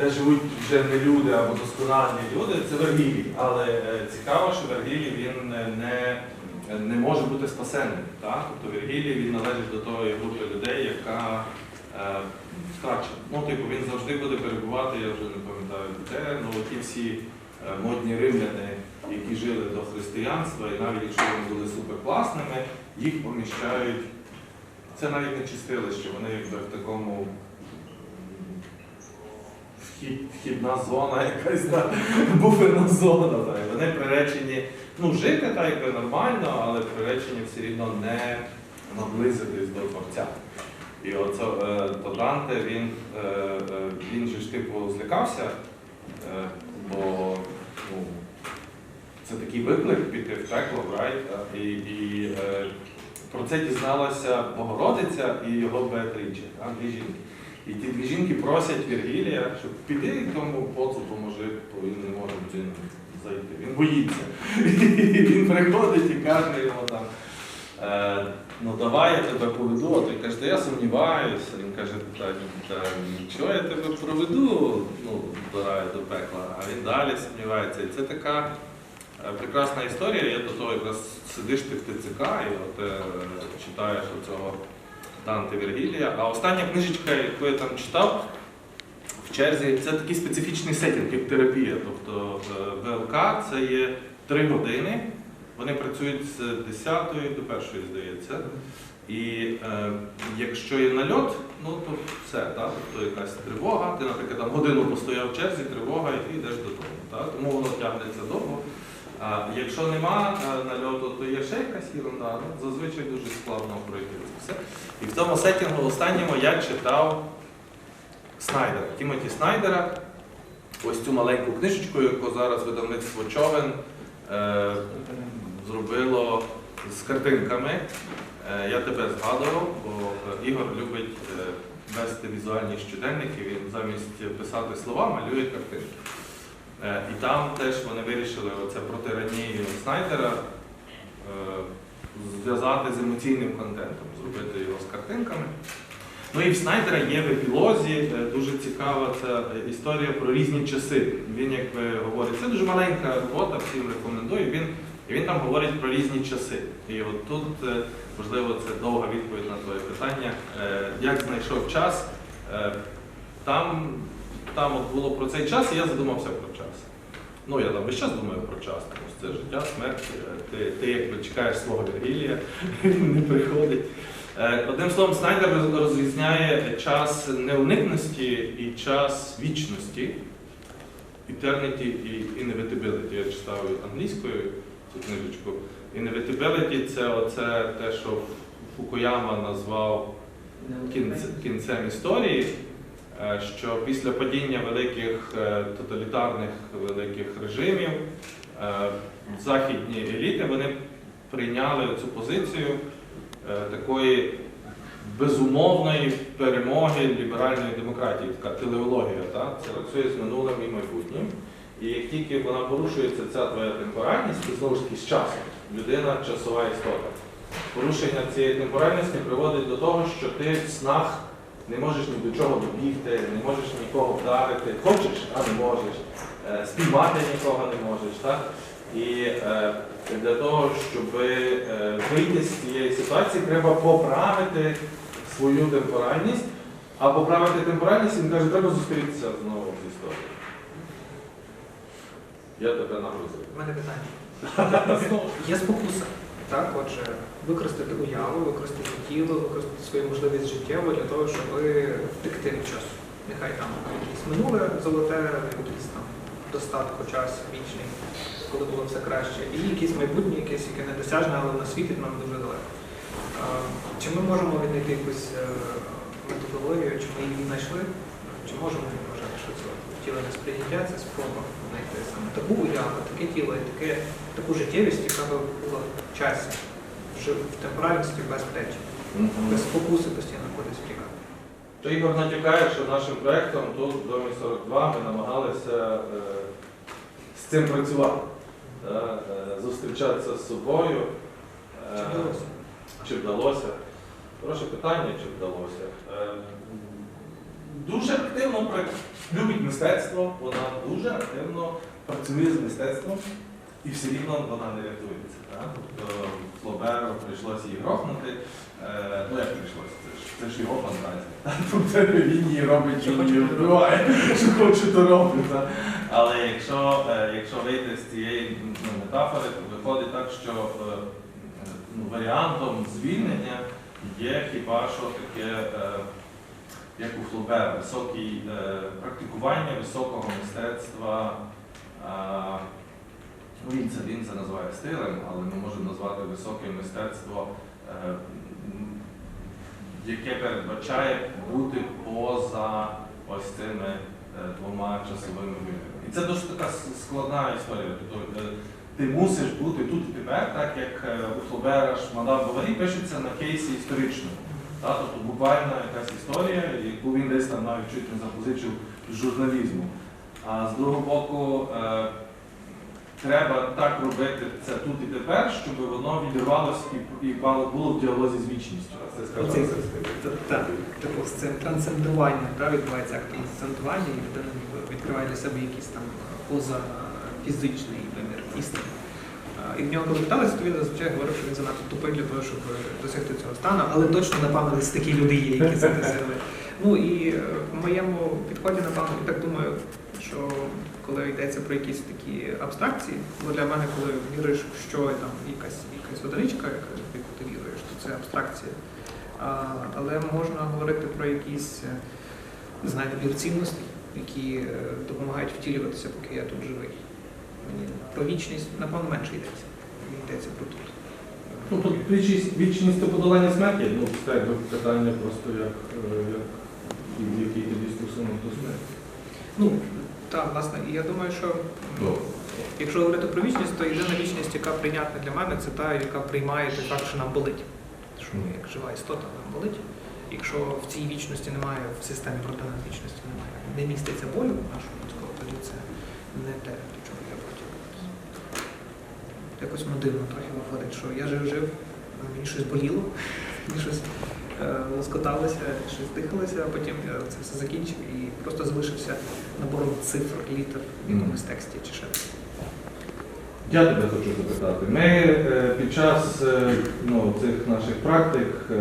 де живуть вже не люди або досконалі люди, це Вергілій. Але е, цікаво, що Вергілій він е, не, не може бути спасенним. Так? Тобто Вергілій він належить до тої групи людей, яка е, втрачена. Ну, типу, він завжди буде перебувати, я вже не пам'ятаю де, ну ті всі е, модні римляни, які жили до християнства, і навіть якщо вони були суперкласними, їх поміщають. Це навіть не чистилище, вони якби в такому вхід, вхідна зона, якась та, буферна зона. Так. Вони приречені ну, жити так якби нормально, але приречені все рівно не наблизитись до творця. І оце е, то Данте, він, е, е, він же ж типу злякався, е, бо ну, це такий виклик піти в пекло, в рай. та, І, і е, про це дізналася Богородиця і його Беатриче, дві жінки. І ті дві жінки просять Вергілія, щоб піди тому поцу поможи, бо він не може зайти. Він боїться. Він приходить і каже йому там. Е, ну давай я тебе поведу, а той каже, «Та я сумніваюся. Він каже, та, та нічого я тебе проведу ну, до раю, до пекла, а він далі сумнівається. І це така е, прекрасна історія. Я до того якраз сидиш ти в ТЦК і от, е, читаєш оцього Данте Вергілія. А остання книжечка, яку я там читав в черзі, це такий специфічний сетінг, як терапія. Тобто е, ВЛК це є три години. Вони працюють з 10 до 1, здається. І е, якщо є нальот, ну то все, так? тобто якась тривога, ти, наприклад, там годину постояв в черзі, тривога, і ти йдеш додому. Так? Тому воно тягнеться довго. А якщо нема е, нальоту, то є ще якась ерунда, ну, зазвичай дуже складно пройти це все. І в тому сетінгу останньому я читав Снайдера, Тімоті Снайдера, ось цю маленьку книжечку, яку зараз видавництво Човен е, зробило з картинками. Е, Я тебе згадував, бо е, Ігор любить е, вести візуальні щоденники, він замість писати слова малює картинки. Е, І там теж вони вирішили оце про тиранію Снайдера зв'язати з емоційним контентом, зробити його з картинками. Ну і в Снайдера є в епілозі е, дуже цікава ця історія про різні часи. Він якби говорить, це дуже маленька робота, всім рекомендую. Він, і він там говорить про різні часи. І от тут, е, можливо, це довга відповідь на твоє питання. Е, Як знайшов час? Там, там от було про цей час, і я задумався про час. Ну, я там весь час думаю про час, тому що це життя, смерть. е, Ти, ти якби чекаєш свого Вергілія, він не приходить. Е, Одним словом, Снайдер розрізняє час неуникності і час вічності, eternity і inevitability. Я читав англійською цю книжечку. Inevitability – це оце те, що Фукуяма назвав кінцем історії, що після падіння великих е, тоталітарних великих режимів е, західні еліти вони прийняли цю позицію е, такої безумовної перемоги ліберальної демократії, така телеологія, так? це працює з минулим і майбутнім. І як тільки вона порушується, ця твоя темпоральність, то знову ж таки з часом. Людина часова істота. Порушення цієї темпоральності приводить до того, що ти в снах не можеш ні до чого добігти, не можеш нікого вдарити, хочеш, а не можеш, Е, спіймати нікого не можеш. Так? І е, для того, щоб е, вийти з цієї ситуації, треба поправити свою темпоральність. А поправити темпоральність, він каже, треба зустрітися знову з історією. Я тебе нагрузив. У мене питання. Є спокуса. Так, отже, використати уяву, використати тіло, використати свою можливість життєву для того, щоб втекти від часу. Нехай там якесь минуле золоте, якийсь там достатку час вічний, коли було все краще, і якесь майбутнє, якесь, яке недосяжне, але воно світить нам дуже далеко. Чи ми можемо віднайти якусь е, методологію, чи ми її знайшли? Чи можемо ми вважати, що це втілене сприйняття, це спроба знайти саме таку уяву, таке тіло і таке, таку життєвість, яка би була в часі, в в темпоральності без втечі, без спокуси постійно кудись втікати. То Ігор натякає, що нашим проєктом тут в домі 42 ми намагалися е, з цим працювати, да, е, зустрічатися з собою. Е, Чи вдалося? Чи вдалося? Хороше питання, чи вдалося. Е, дуже активно любить мистецтво, вона дуже активно працює з мистецтвом і все рівно вона не рятується. Так? Тобто Флоберу прийшлося її грохнути. Е, ну як прийшлося? Це ж, це ж його фантазія. так? Тобто він її робить, Що хоче, вбиває, що хоче, то робить. так? Але якщо, е, якщо вийти з цієї ну, метафори, то виходить так, що е, е, ну, варіантом звільнення є хіба що таке, е, як у Флобера, високий, е, практикування високого мистецтва. е, Він це, він це називає стилем, але ми можемо назвати високе мистецтво, е, яке передбачає бути поза ось цими е, двома часовими вимірами. І це досить така складна історія. Тобто, е, ти мусиш бути тут і тепер, так як у Флобера мадам Баварі пишеться на кейсі історичному. Тобто буквально якась історія, яку він десь там навіть чуть не запозичив з журналізму. А з другого боку, треба так робити це тут і тепер, щоб воно відірвалося і, і мало було в діалозі з вічністю. Це сказав Оцей- Сенський. Так, типу з цим трансцендування, да, відбувається акт трансцендування, і людина відкриває для себе якийсь там позафізичний вимір істини. І в нього коли питалися, то він зазвичай говорив, що він занадто тупий для того, щоб досягти цього стану, але точно, напевно, десь такі люди є, які це досягли. Ну і е, в моєму підході, напевно, я так думаю, що коли йдеться про якісь такі абстракції, бо для мене, коли віриш в що там якась, якась одиничка, в яку ти віруєш, то це абстракція. А, але можна говорити про якісь е, не знаю, набір цінностей, які е, допомагають втілюватися, поки я тут живий. Мені про вічність, напевно, менше йдеться. Мені йдеться про тут. Ну, тут вічність, вічність до подолання смерті, ну, це якби питання просто як, е, як який тоді стосунок до смерті. Ну, так, власне, і я думаю, що якщо говорити про вічність, то єдина вічність, яка прийнятна для мене, це та, яка приймає той факт, що нам болить. Що ми як жива істота нам болить. Якщо в цій вічності немає, в системі координат вічності немає, не міститься болю нашого людського, тоді це не те, до чого я протягувався. Якось воно дивно трохи виходить, що я жив-жив, мені щось боліло, мені щось е, щось дихалося, а потім я це все закінчив і просто залишився набором цифр, літер в якомусь тексті чи ще. Я тебе хочу запитати. Ми е, під час е, ну, цих наших практик е,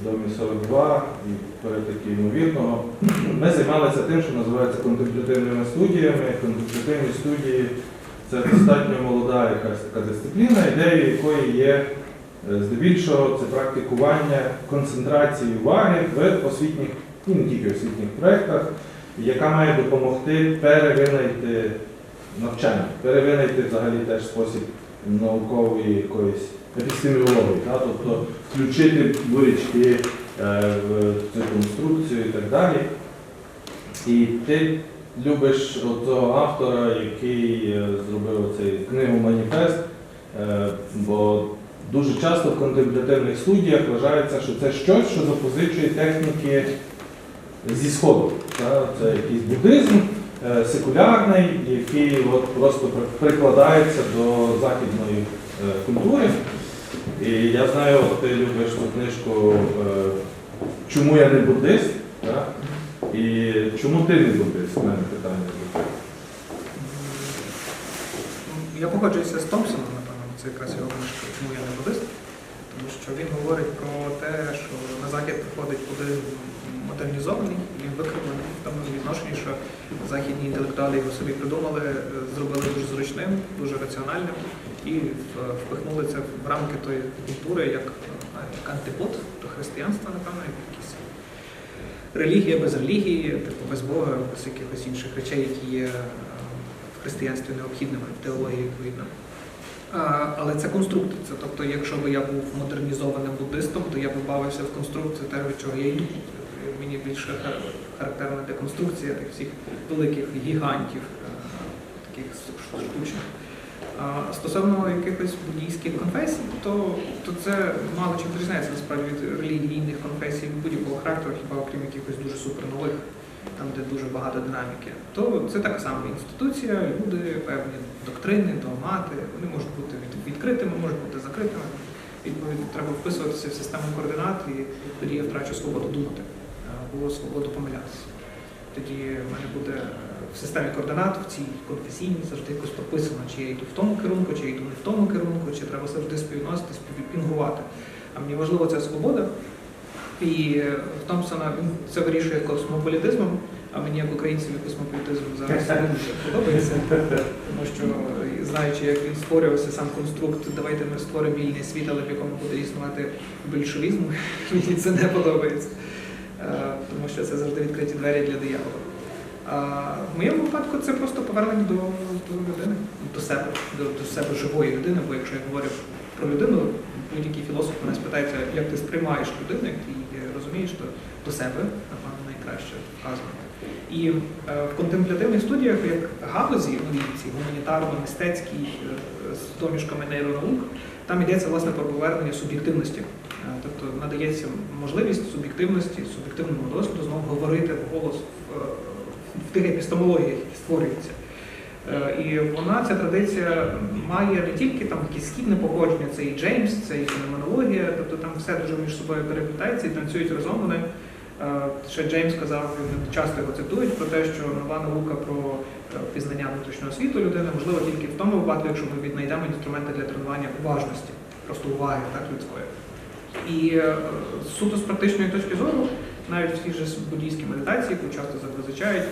в домі 42 і перетики ймовірного, ми займалися тим, що називається контемплятивними студіями. Контемплятивні студії це достатньо молода якась така дисципліна, ідеєю якої є е, здебільшого це практикування концентрації уваги в освітніх, і не тільки освітніх проєктах, яка має допомогти перевинайти навчання, перевинайти взагалі теж спосіб наукової якоїсь епістеміології, та? тобто включити бурячки е, в цю конструкцію і так далі. І ти любиш того автора, який е, зробив цей книгу Маніфест, е, бо дуже часто в контемплятивних студіях вважається, що це щось, що запозичує техніки зі Сходу. Це якийсь буддизм е, секулярний, який от просто прикладається до західної е, культури. І я знаю, ти любиш ту книжку е, Чому я не буддист? І чому ти не буддист? У мене питання. Я погоджуюся з Томпсоном, це якраз його книжка, чому я не буддист, тому що він говорить про те, що на захід приходить буддизм модернізований і викривлений в тому відношенні, що західні інтелектуали його собі придумали, зробили дуже зручним, дуже раціональним і впихнули це в рамки тої культури як, як антипод до християнства, напевно, як якісь релігія без релігії, типу без Бога, без якихось інших речей, які є е, в християнстві необхідними в теології відповідно. Але це конструкти. Це, тобто, якщо б я був модернізованим буддистом, то я б бавився в конструкцію те, від чого я йду. Мені більше характерна деконструкція тих всіх великих гігантів, е, таких штучних. Стосовно якихось буддійських конфесій, то, то це мало чим відрізняється насправді від релігійних конфесій будь-якого характеру, хіба окрім якихось дуже супернових, там де дуже багато динаміки. То це так само інституція, люди, певні доктрини, догмати, вони можуть бути відкритими, можуть бути закритими. Відповідно, треба вписуватися в систему координат, і тоді я втрачу свободу думати, або свободу помилятися. тоді в мене буде е, в системі координат, в цій конфесійній завжди якось прописано, чи я йду в тому керунку, чи я йду не в тому керунку, чи треба завжди співносити, співпінгувати. А мені важливо ця свобода. І е, Томпсона він це вирішує космополітизмом, а мені як українцеві космополітизм зараз дуже подобається. Тому що е, знаючи, як він створювався сам конструкт, давайте ми створимо вільний світ, але в якому буде існувати більшовізм, мені це не подобається. Е, Тому що це завжди відкриті двері для диявола. В моєму випадку це просто повернення до, до людини, до себе, до, до себе живої людини, бо якщо я говорю про людину, будь-який філософ мене спитається, як ти сприймаєш людину, як ти її розумієш, то до себе, напевно, найкраще вказано. І е, в контемплятивних студіях, як галузі, ну, ці гуманітарно-мистецькій е, з домішками нейронаук, там йдеться власне про повернення суб'єктивності. Е, Тобто надається можливість суб'єктивності, суб'єктивному досвіду знову говорити в, е, в тих епістемологіях, які створюються. І вона, ця традиція, має не тільки там якісь східне походження, це і Джеймс, це і феноменологія, тобто там все дуже між собою переплітається і танцюють разом вони. Е, Ще Джеймс казав, він часто його цитують про те, що нова наука про е, пізнання внутрішнього світу людини можливо тільки в тому випадку, якщо ми віднайдемо інструменти для тренування уважності, просто уваги так, людської. І е, суто з практичної точки зору, навіть в тій же буддійській медитації, яку часто зазвичають,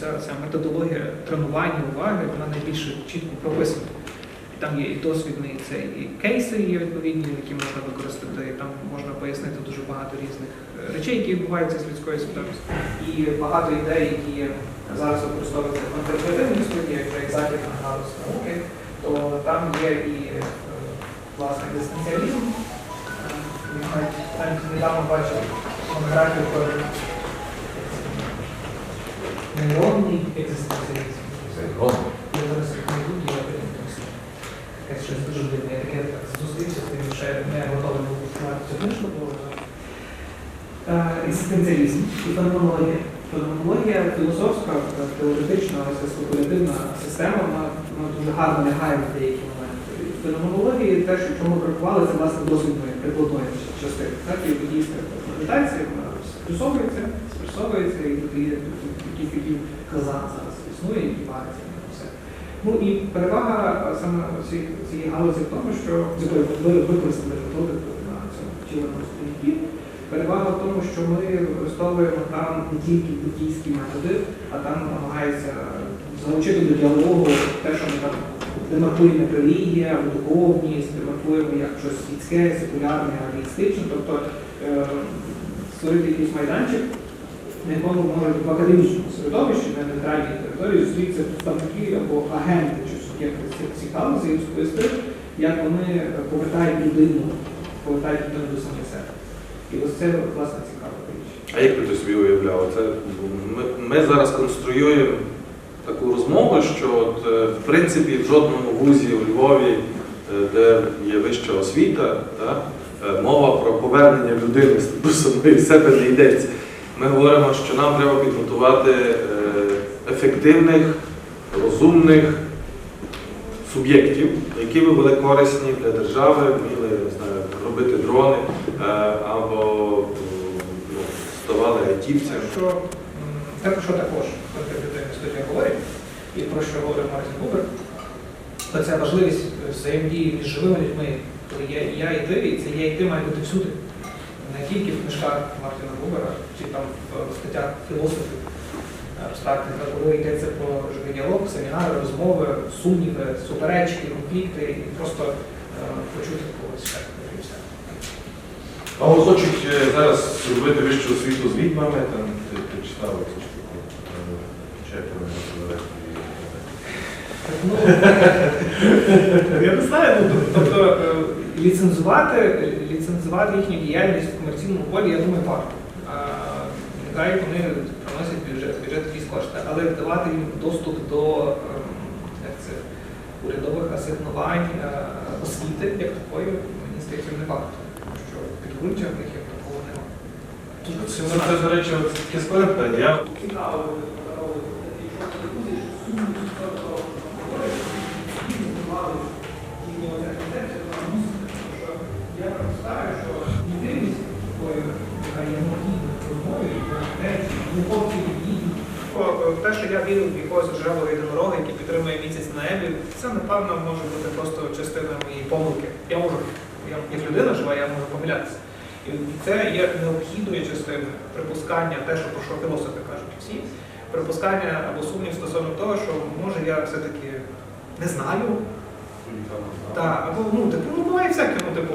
ця, методологія тренування уваги, вона найбільш чітко прописана. Там є і досвідний це і кейси є відповідні, які можна використати. Там можна пояснити дуже багато різних е, речей, які відбуваються з людською свідомістю. І багато ідей, які зараз використовуються в контемплятивній студії, як західна галузь науки, то там є і е, власне екзистенціалізм. Е, навіть недавно бачив монографію про нейронний екзистенціалізм. Це я зараз їх не буду, я подивлюся. Якесь щось дуже дивне. Я таке зустрівся з тим, що я не готовий був відкривати цю книжку, бо Е, екзистенціалізм і феноменологія. Феноменологія філософська, теоретична, спекулятивна система, вона, вона дуже гарно лягає на деякі моменти. Феноменології те, що чому бракували, це власне досвідної прикладної частини. Так, і буддійська медитація, вона сплюсовується, спресовується, і тут є такий казан зараз існує, і все. Ну і перевага саме цієї, галузі в тому, що використали методику на цьому сторінки, перевага в тому, що ми використовуємо там не тільки буддійські методи, а там намагається залучити до діалогу те, що ми там демаркуємо релігія духовність, демаркуємо як щось світське, секулярне, арістичне, тобто е, створити якийсь майданчик, на якому можуть в академічному середовищі, на нейтральній території зустрітися представники або агенти чи суб'єкти цих галузей розповісти, як вони повертають людину, повертають людину до самих себе. І ось це власне цікава річ. А як ти собі уявляв? Це, ми, ми зараз конструюємо таку розмову, що от, е, в принципі в жодному вузі у Львові, е, де є вища освіта, та, е, мова про повернення людини до самої себе не йдеться. Ми говоримо, що нам треба підготувати ефективних, розумних суб'єктів, які би були корисні для держави, вміли не знаю, робити дрони е, або ну, ставали айтівцями. Що про що також контемплятивна студія говорить, і про що говорив Мартін Бубер, то це важливість взаємодії між живими людьми, коли є я і ти, і це я і ти має бути всюди. Не тільки в книжках Мартіна Бубера, чи там в статтях філософів абстрактних, а коли йдеться про живий діалог, семінари, розмови, сумніви, суперечки, конфлікти, і просто е, почути когось ще. А от хочуть е, зараз зробити вищу освіту з відьмами, там ти, ти читав е? Ну, я не знаю, ну, тобто е, ліцензувати, ліцензувати їхню діяльність в комерційному полі, я думаю, варто. Нехай вони приносять бюджет, бюджет якісь кошти, але давати їм доступ до ем, як це, урядових асигнувань освіти як такої, мені здається, не варто. Тому що в них такого немає. Це, це, до речі, таке складне питання. Я Я що розмові, не хлопці гідні, джерело єдинорога, який підтримує місяць на небі, це напевно може бути просто частина моєї помилки. Я можу, я як людина жива, я можу помилятися. І це є необхідною частиною припускання, те, що про що філософи кажуть всі, припускання або сумнів стосовно того, що може я все-таки не знаю, та, або ну, типу, ну буває всяке, ну, типу,